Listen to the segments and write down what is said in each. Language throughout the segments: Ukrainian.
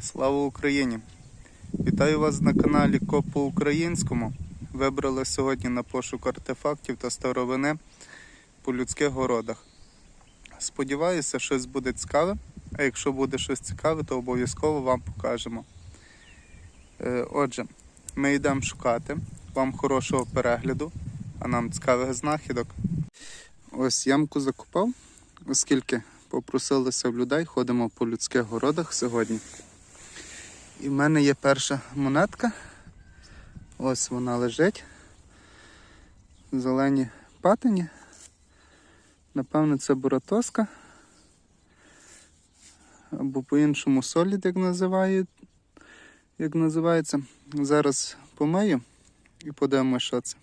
Слава Україні! Вітаю вас на каналі Коп по українському. Вибрали сьогодні на пошук артефактів та старовини по людських городах. Сподіваюся, щось буде цікаве, а якщо буде щось цікаве, то обов'язково вам покажемо. Е, Отже, ми йдемо шукати. Вам хорошого перегляду, а нам цікавих знахідок. Ось ямку закупав, оскільки попросилися в людей, ходимо по людських городах сьогодні. І в мене є перша монетка. Ось вона лежить. Зелені патині. Напевно, це буратоска. Або по-іншому солід, як називають. Як називається. Зараз помию і подивимося, що це.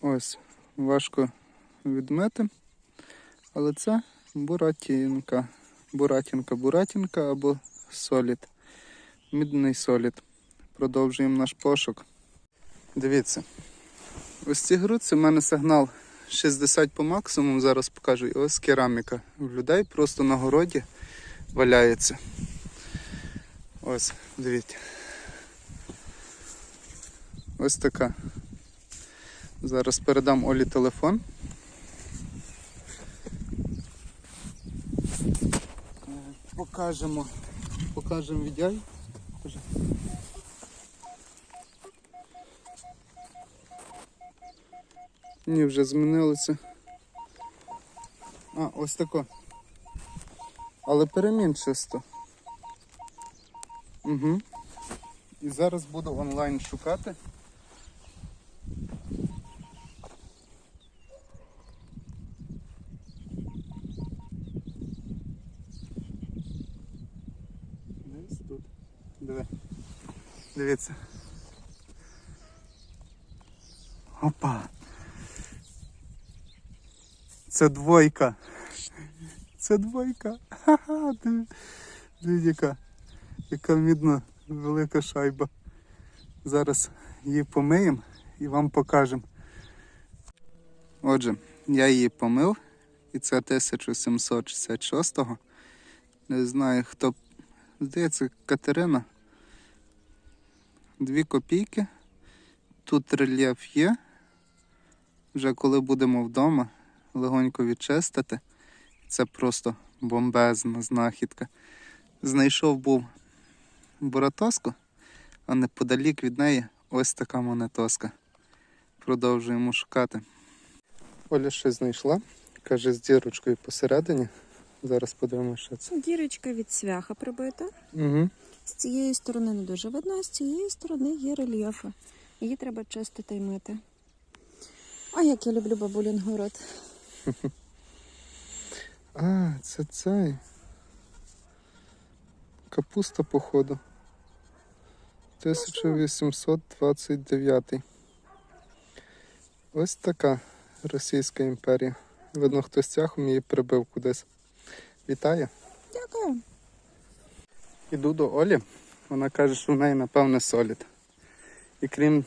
Ось, важко відмити. Але це буратінка. Буратінка, буратінка або солід. Мідний солід. Продовжуємо наш пошук. Дивіться. Ось ці грудці в мене сигнал 60 по максимуму, зараз покажу. І ось кераміка. У людей просто на городі валяється. Ось, дивіться. Ось така. Зараз передам Олі телефон. Е, Покажемо. Покажемо віддяй. Ні, вже змінилося. А, ось тако. Але перемін чисто. Угу. І зараз буду онлайн шукати. Десь тут. Диви. Дивіться. Опа. Це двойка. Це двойка. Ха-ха. Яка. Яка мідна велика шайба. Зараз її помиємо і вам покажемо. Отже, я її помив, і це 1766-го. Не знаю, хто. Здається, Катерина. Дві копійки. Тут рельєф є. Вже коли будемо вдома, легонько відчистити. Це просто бомбезна знахідка. Знайшов був буратоску, а неподалік від неї ось така монетоска. Продовжуємо шукати. Оля щось знайшла. Каже, з дірочкою посередині. Зараз подивимося, що це. Дірочка від цвяха прибита. Угу. З цієї сторони не дуже видно, а з цієї сторони є рельєфи. Її треба чистити і мити. А як я люблю бабулін город. А, це цей. Капуста, походу. 1829. Ось така Російська імперія. Видно, хтось тяхом її прибив кудись. Вітаю. Дякую. Іду до Олі. Вона каже, що в неї, напевне, солід. І крім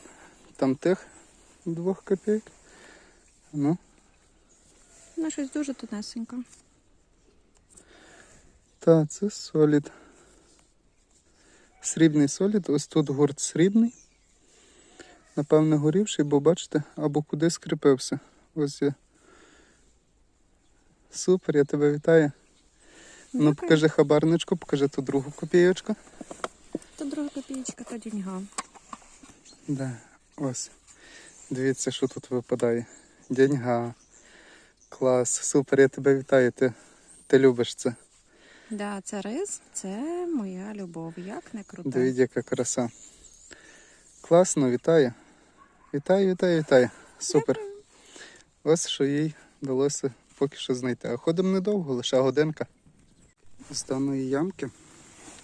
там тих двох копійок. Ну, Ну, щось дуже тонесенько. Та, це солід. Срібний солід. Ось тут гурт срібний. Напевне, горівший, бо бачите, або кудись скріпився. Ось є. Супер, я тебе вітаю. Ну, покажи хабарничку, покажи ту другу копійочку. То друга копійка, то діньга. Да, ось. Дивіться, що тут випадає. Деньга. Клас, супер, я тебе вітаю. Ти, ти любиш це. Да, це рис, це моя любов. Як не круто. Дивіться, яка краса. Класно, вітаю. Вітаю, вітаю, вітаю. Супер. Ось що їй вдалося поки що знайти. А ходимо недовго, лише годинка. З даної ямки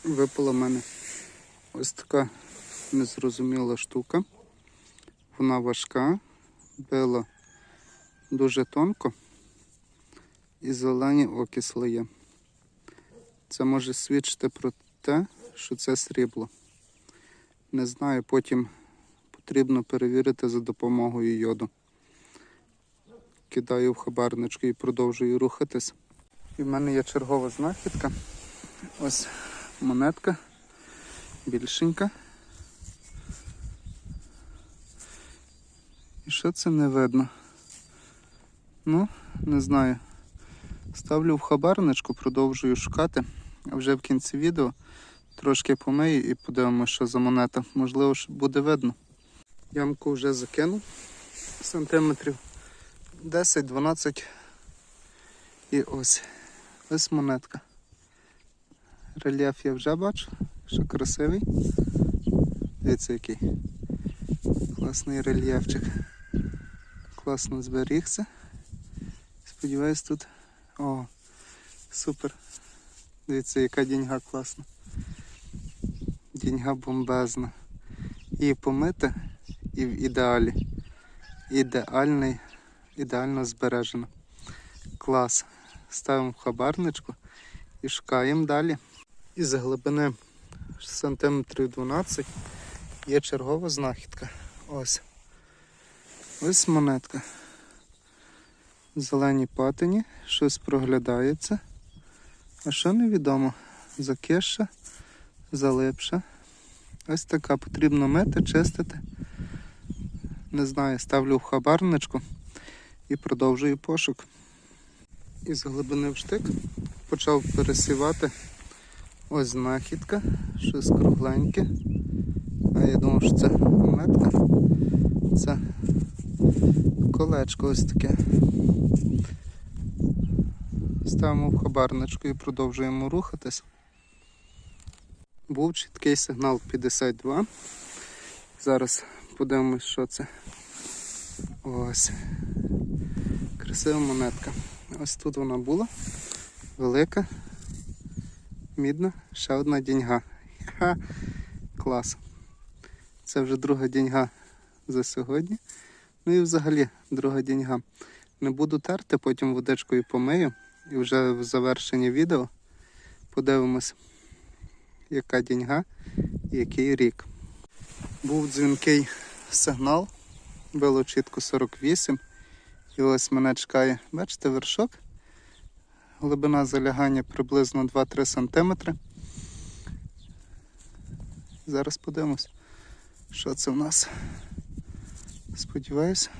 випала в мене ось така незрозуміла штука. Вона важка, била дуже тонко і зелені окисли є. Це може свідчити про те, що це срібло. Не знаю, потім потрібно перевірити за допомогою йоду. Кидаю в хабарничку і продовжую рухатись. І в мене є чергова знахідка. Ось монетка. Більшенька. І що це не видно? Ну, не знаю. Ставлю в хабарничку, продовжую шукати. А вже в кінці відео трошки помию і подивимося, що за монета. Можливо, буде видно. Ямку вже закинув сантиметрів 10-12. І ось. Ось монетка. Рельєф я вже бачу, що красивий. Дивіться який. Класний рельєфчик. Класно зберігся. Сподіваюсь, тут. О, супер. Дивіться, яка діньга класна. Діньга бомбезна. І помита, і в ідеалі. Ідеальний, ідеально збережено. Клас. Ставимо в хабарничку і шукаємо далі. Із глибини сантиметрів 12 є чергова знахідка. Ось. Ось монетка. В зеленій патині, щось проглядається. А що невідомо? Закиша, залипша. Ось така потрібно мити, чистити. Не знаю, ставлю в хабарничку і продовжую пошук. Із глибини в штик почав пересівати ось знахідка, щось кругленьке. А я думав, що це монетка. Це колечко ось таке. Ставимо в хабарничку і продовжуємо рухатись. Був чіткий сигнал 52. Зараз подивимось, що це. Ось. Красива монетка. Ось тут вона була. Велика, мідна, ще одна діньга. Ха, клас. Це вже друга діньга за сьогодні. Ну і взагалі друга діньга. Не буду терти, потім водичкою помию. І вже в завершенні відео подивимось, яка діньга і який рік. Був дзвінкий сигнал, було чітко 48. І ось мене чекає, бачите, вершок. Глибина залягання приблизно 2-3 см. Зараз подивимось, що це в нас. Сподіваюся.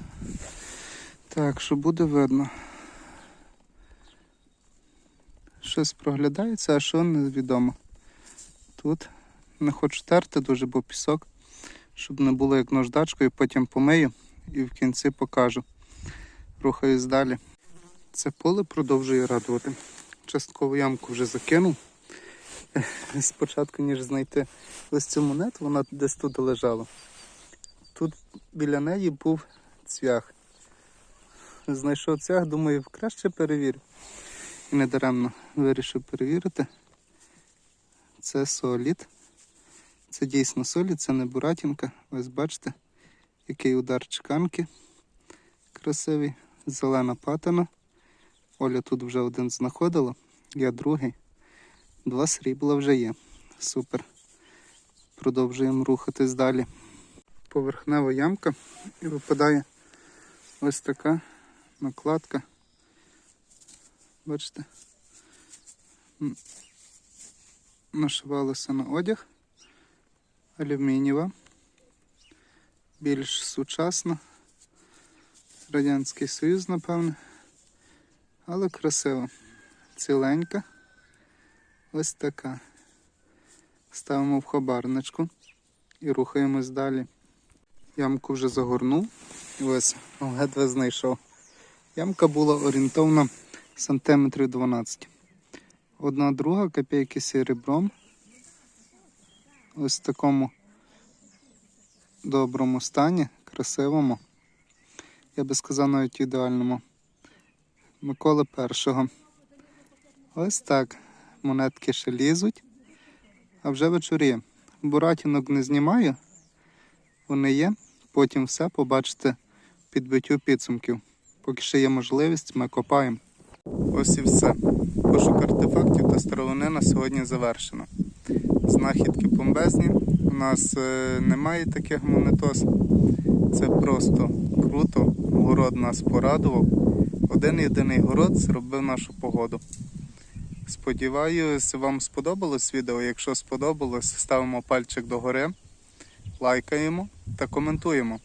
Так, що буде видно. Щось проглядається, а що невідомо. Тут не хочу терти дуже, бо пісок, щоб не було як наждачкою, потім помию і в кінці покажу. Рухаюсь далі. Це поле продовжує радувати. Часткову ямку вже закинув. Спочатку, ніж знайти ось цю монету, вона десь тут лежала. Тут біля неї був цвях. Знайшов цвях, думаю, краще перевірю. І недаремно вирішив перевірити. Це солід. Це дійсно солід, це не буратінка. Ось бачите, який удар чеканки. Красивий, зелена патина. Оля тут вже один знаходила, я другий. Два срібла вже є. Супер. Продовжуємо рухатись далі. Поверхнева ямка і випадає ось така накладка. Бачите? М, Нашивалося на одяг. Алюмінієва. Більш сучасна. Радянський Союз, напевне. Але красиво. Ціленька. Ось така. Ставимо в хабарничку і рухаємось далі. Ямку вже загорнув. І ось ледве знайшов. Ямка була орієнтовно сантиметрів 12. Одна друга копійки серебром. Ось в такому доброму стані, красивому. Я би сказав навіть ідеальному. Миколи першого. Ось так. Монетки ще лізуть, а вже вечоріє. Буратінок не знімаю, вони є. Потім все побачите підбиттю підсумків. Поки ще є можливість, ми копаємо. Ось і все. Пошук артефактів та старовини на сьогодні завершено. Знахідки бомбезні. У нас е, немає таких монетос. Це просто круто. Город нас порадував. Один єдиний город зробив нашу погоду. Сподіваюсь, вам сподобалось відео. Якщо сподобалось, ставимо пальчик догори, лайкаємо та коментуємо.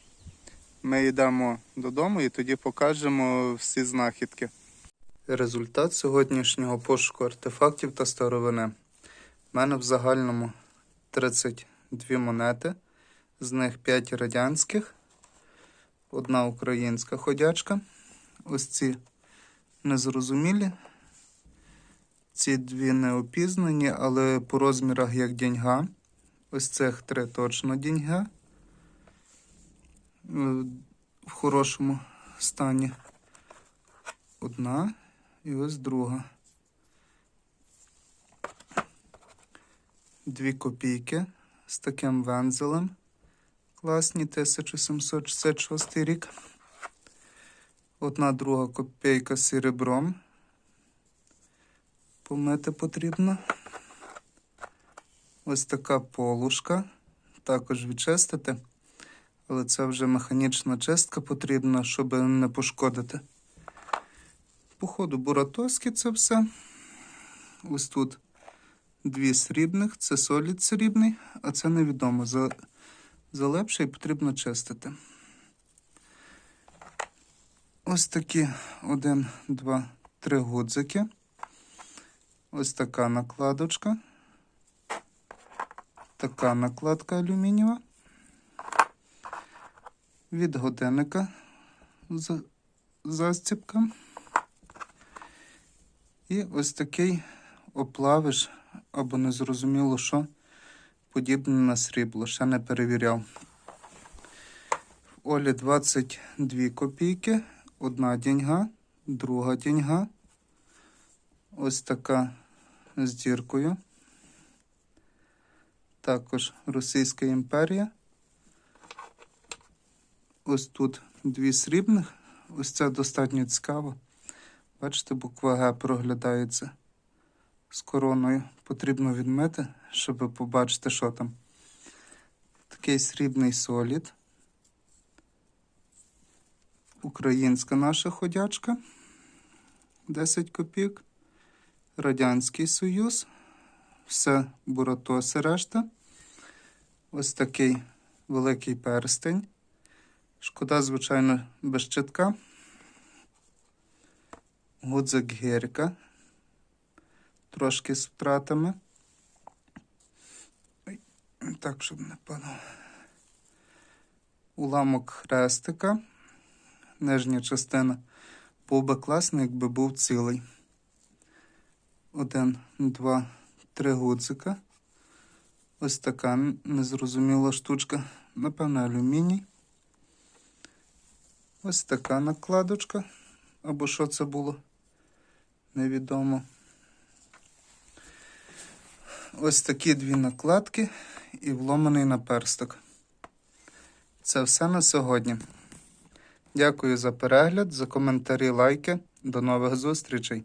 Ми йдемо додому і тоді покажемо всі знахідки. Результат сьогоднішнього пошуку артефактів та старовини. У мене в загальному 32 монети, з них 5 радянських, одна українська ходячка. Ось ці незрозумілі. Ці дві не але по розмірах як діньга. Ось цих три точно діньга. Е, В хорошому стані. Одна і ось друга. Дві копійки з таким вензелем. Класні 1766 рік. Одна друга копійка серебром. Помити потрібно. Ось така полушка. Також відчистити. Але це вже механічна чистка потрібна, щоб не пошкодити. Походу, буратоски це все. Ось тут дві срібних, це солід срібний, а це невідомо. За, залепше і потрібно чистити. Ось такі один, два, три гудзики. Ось така накладочка. Така накладка алюмінієва. Від годинника за- застіпка. І ось такий оплавиш, або незрозуміло що, подібне на срібло, ще не перевіряв. В Олі 22 копійки, одна діньга, друга діньга. Ось така з діркою. Також Російська імперія. Ось тут дві срібних. Ось це достатньо цікаво. Бачите, буква Г проглядається з короною. Потрібно відмити, щоб побачити, що там. Такий срібний солід. Українська наша ходячка. 10 копійок. Радянський Союз. Все буратоси решта. Ось такий великий перстень. Шкода, звичайно, без щитка. Гудзик гірка. Трошки з втратами. Ой, Так, щоб не падало. Уламок хрестика. Нижня частина. Був би класний, якби був цілий. Один, два, три гудзика. Ось така незрозуміла штучка. Напевно, алюміній. Ось така накладочка. Або що це було? Невідомо. Ось такі дві накладки і вломаний наперсток. Це все на сьогодні. Дякую за перегляд, за коментарі, лайки. До нових зустрічей!